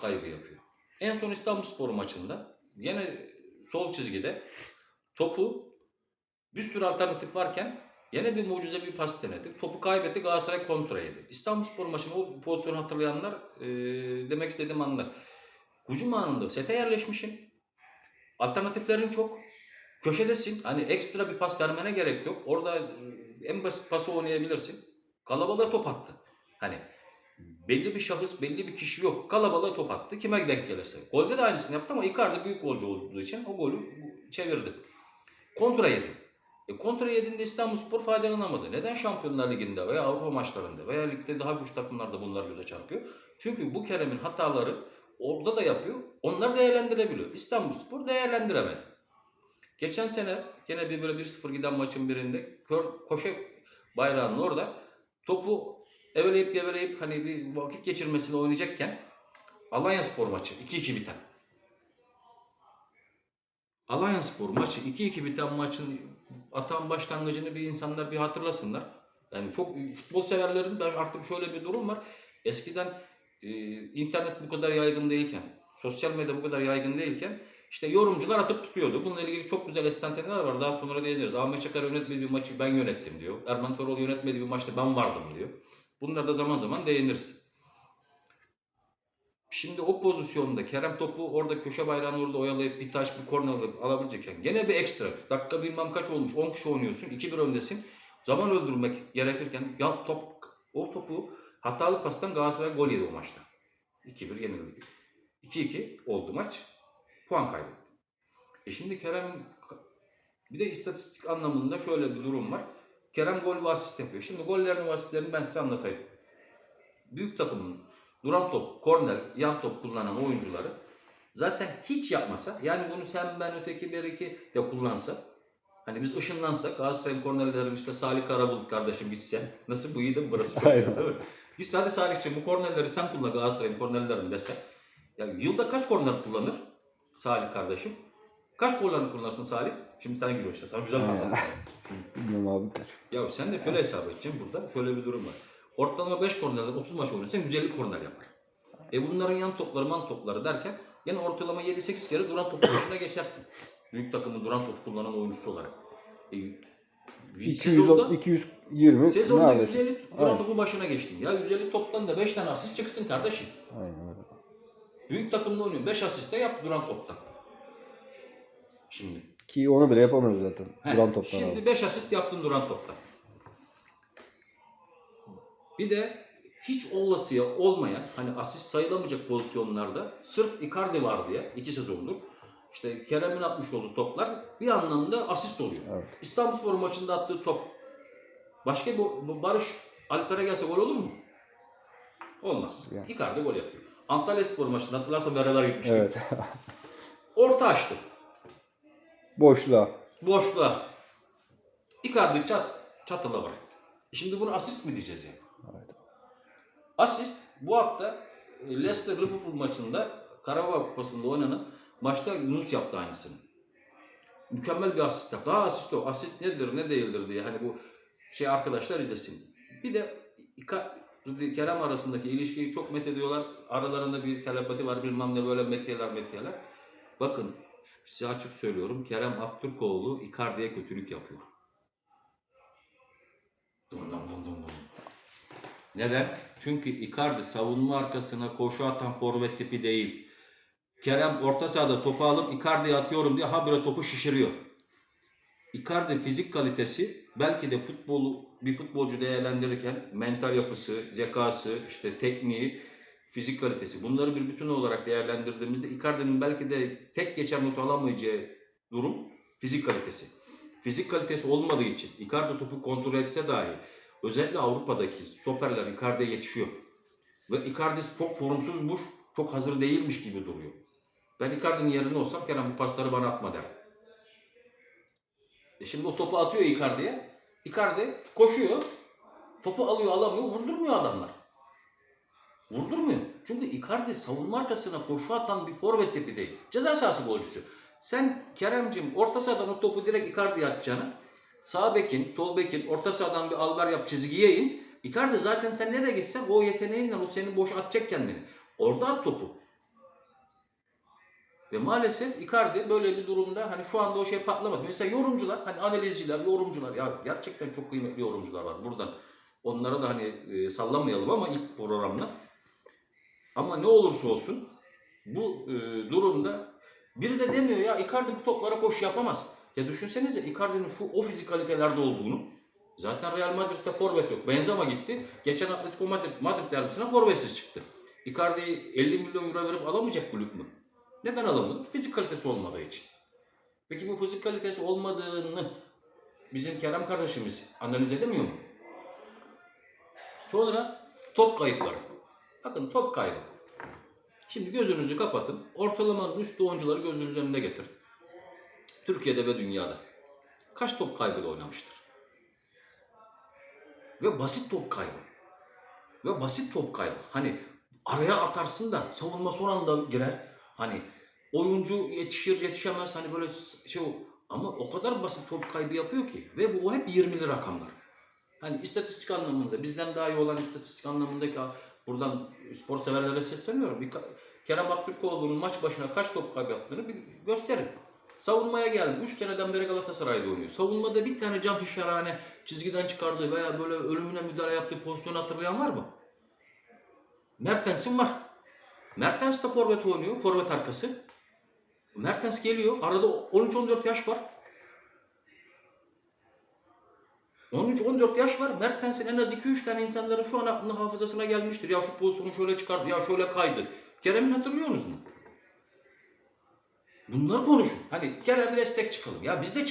kaybı yapıyor. En son İstanbulspor maçında yine sol çizgide topu bir sürü alternatif varken yine bir mucize bir pas denedi. Topu kaybetti Galatasaray kontra yedi. İstanbulspor maçını o pozisyonu hatırlayanlar e, demek istediğim anlar. Hücum anında sete yerleşmişsin. Alternatiflerin çok. Köşedesin. Hani ekstra bir pas vermene gerek yok. Orada e, en basit pası oynayabilirsin. Kalabalığa top attı. Hani belli bir şahıs, belli bir kişi yok. Kalabalığa top attı. Kime denk gelirse. Golde de aynısını yaptı ama Icardi büyük golcü olduğu için o golü çevirdi. Kontra yedi. E kontra yediğinde İstanbulspor faydalanamadı. Neden Şampiyonlar Ligi'nde veya Avrupa maçlarında veya ligde daha güçlü takımlarda bunlar göze çarpıyor? Çünkü bu Kerem'in hataları orada da yapıyor. Onlar değerlendirebiliyor. İstanbulspor değerlendiremedi. Geçen sene gene bir böyle 1-0 giden maçın birinde kör, koşe bayrağının orada topu eveleyip geveleyip hani bir vakit geçirmesini oynayacakken Alanya Spor maçı 2-2 biten. Alanya Spor maçı 2-2 biten maçın atan başlangıcını bir insanlar bir hatırlasınlar. Yani çok futbol severlerin ben artık şöyle bir durum var. Eskiden e, internet bu kadar yaygın değilken, sosyal medya bu kadar yaygın değilken işte yorumcular atıp tutuyordu. Bununla ilgili çok güzel estanteler var. Daha sonra değiniriz. Ahmet Çakar yönetmediği bir maçı ben yönettim diyor. Erman Toroğlu yönetmediği bir maçta ben vardım diyor. Bunlara da zaman zaman değiniriz. Şimdi o pozisyonda Kerem topu orada köşe bayrağını orada oyalayıp bir taş bir korner alıp alabilecekken gene bir ekstra. Dakika bilmem kaç olmuş 10 kişi oynuyorsun 2-1 öndesin. Zaman öldürmek gerekirken ya top o topu hatalı pastan Galatasaray gol yedi o maçta. 2-1 yenildi. 2-2 oldu maç. Puan kaybetti. E şimdi Kerem'in bir de istatistik anlamında şöyle bir durum var. Kerem gol ve asist yapıyor. Şimdi gollerini ve asistlerini ben size anlatayım. Büyük takımın duran top, korner, yan top kullanan oyuncuları zaten hiç yapmasa yani bunu sen ben öteki bir iki de kullansa hani biz ışınlansak Galatasaray'ın kornerlerini işte Salih Karabulut kardeşim gitse nasıl bu iyi de burası çok güzel, değil mi? Biz hadi Salih'ciğim bu kornerleri sen kullan Galatasaray'ın kornerlerini dese yani yılda kaç korner kullanır Salih kardeşim? Kaç korner kullanırsın Salih? Şimdi sen giriyor işte sana güzel pas. Bilmiyorum abi. Ya sen de şöyle hesap edeceksin burada. Şöyle bir durum var. Ortalama 5 kornerden 30 maç oynarsan 150 korner yapar. E bunların yan topları man topları derken yine ortalama 7-8 kere duran top başına geçersin. Büyük takımın duran top kullanan oyuncusu olarak. E, 200, sezonda, 220 sezonda neredeyse. 150 duran Aynen. topun başına geçtin. Ya 150 toptan da 5 tane asist çıksın kardeşim. Aynen öyle. Büyük takımda oynuyor. 5 asist de yap duran toptan. Şimdi. Ki onu bile yapamıyoruz zaten. He, Duran toptan Şimdi abi. 5 asist yaptın duran toptan. Bir de hiç olasıya olmayan hani asist sayılamayacak pozisyonlarda sırf Icardi var diye iki sezondur işte Kerem'in atmış olduğu toplar bir anlamda asist oluyor. Evet. İstanbulspor maçında attığı top başka bu, bu Barış Alper'e gelse gol olur mu? Olmaz. Yani. Icardi gol yapıyor. Antalya Spor maçında hatırlarsan beraber gitmiştik. Evet. Orta açtı. Boşluğa. boşluğa Icardi çat, çatıla bıraktı. Şimdi bunu asist mi diyeceğiz yani? Evet. Asist bu hafta e, Leicester Liverpool maçında Karabağ Kupası'nda oynanan maçta Yunus yaptı aynısını. Mükemmel bir asist yaptı. Ha asist o. Asist nedir ne değildir diye hani bu şey arkadaşlar izlesin. Bir de Icardi Kerem arasındaki ilişkiyi çok met ediyorlar. Aralarında bir telepati var bilmem ne böyle metiyeler metiyeler. Bakın size açık söylüyorum. Kerem Aktürkoğlu Icardi'ye kötülük yapıyor. Dum dum dum dum dum. Neden? Çünkü Icardi savunma arkasına koşu atan forvet tipi değil. Kerem orta sahada topu alıp Icardi'ye atıyorum diye habire topu şişiriyor. Icardi fizik kalitesi belki de futbolu bir futbolcu değerlendirirken mental yapısı, zekası, işte tekniği, fizik kalitesi bunları bir bütün olarak değerlendirdiğimizde Icardi'nin belki de tek geçen notu alamayacağı durum fizik kalitesi. Fizik kalitesi olmadığı için Icardi topu kontrol etse dahi özellikle Avrupa'daki stoperler Icardi'ye yetişiyor. Ve Icardi çok formsuzmuş, çok hazır değilmiş gibi duruyor. Ben Icardi'nin yerinde olsam Kerem bu pasları bana atma derim. E şimdi o topu atıyor Icardi'ye. Icardi koşuyor. Topu alıyor alamıyor vurdurmuyor adamlar. Vurdurmuyor. Çünkü Icardi savunma arkasına koşu atan bir forvet tipi değil. Ceza sahası golcüsü. Sen Keremcim orta sahadan o topu direkt Icardi'ye atacağını sağ bekin, sol bekin, orta sahadan bir alver yap çizgiye in. Icardi zaten sen nereye gitsen o yeteneğinle o seni boş atacak kendini. Orada at topu. Ve maalesef Icardi böyle bir durumda hani şu anda o şey patlamadı. Mesela yorumcular, hani analizciler, yorumcular ya gerçekten çok kıymetli yorumcular var buradan. Onlara da hani e, sallamayalım ama ilk programda. Ama ne olursa olsun bu e, durumda biri de demiyor ya Icardi bu toplara koşu yapamaz. Ya düşünsenize Icardi'nin şu o fizikalitelerde olduğunu. Zaten Real Madrid'de forvet yok. Benzema gitti. Geçen Atletico Madrid, Madrid derbisine forvetsiz çıktı. Icardi'yi 50 milyon euro verip alamayacak kulüp mü? Neden alamadı? Fizik kalitesi olmadığı için. Peki bu fizik kalitesi olmadığını bizim Kerem kardeşimiz analiz edemiyor mu? Sonra top kayıpları. Bakın top kaybı. Şimdi gözünüzü kapatın. Ortalamanın üstü oyuncuları gözünüzün önüne getirin. Türkiye'de ve dünyada. Kaç top kaybıyla oynamıştır? Ve basit top kaybı. Ve basit top kaybı. Hani araya atarsın da savunma son anda girer. Hani oyuncu yetişir yetişemez hani böyle şey ama o kadar basit top kaybı yapıyor ki ve bu hep 20'li rakamlar. Hani istatistik anlamında bizden daha iyi olan istatistik anlamındaki buradan spor severlere sesleniyorum. Bir, Kerem Aktürkoğlu'nun maç başına kaç top kaybı yaptığını bir gösterin. Savunmaya geldi. 3 seneden beri Galatasaray'da oynuyor. Savunmada bir tane Can Hişarhane çizgiden çıkardığı veya böyle ölümüne müdahale yaptığı pozisyonu hatırlayan var mı? Mertens'in var. Mertens de forvet oynuyor. Forvet arkası. Mertens geliyor. Arada 13-14 yaş var. 13-14 yaş var. Mertens'in en az 2-3 tane insanların şu an aklına hafızasına gelmiştir. Ya şu pozisyonu şöyle çıkardı, ya şöyle kaydı. Kerem'in hatırlıyor musunuz? Bunlar konuşun. Hani Kerem'e destek çıkalım. Ya biz de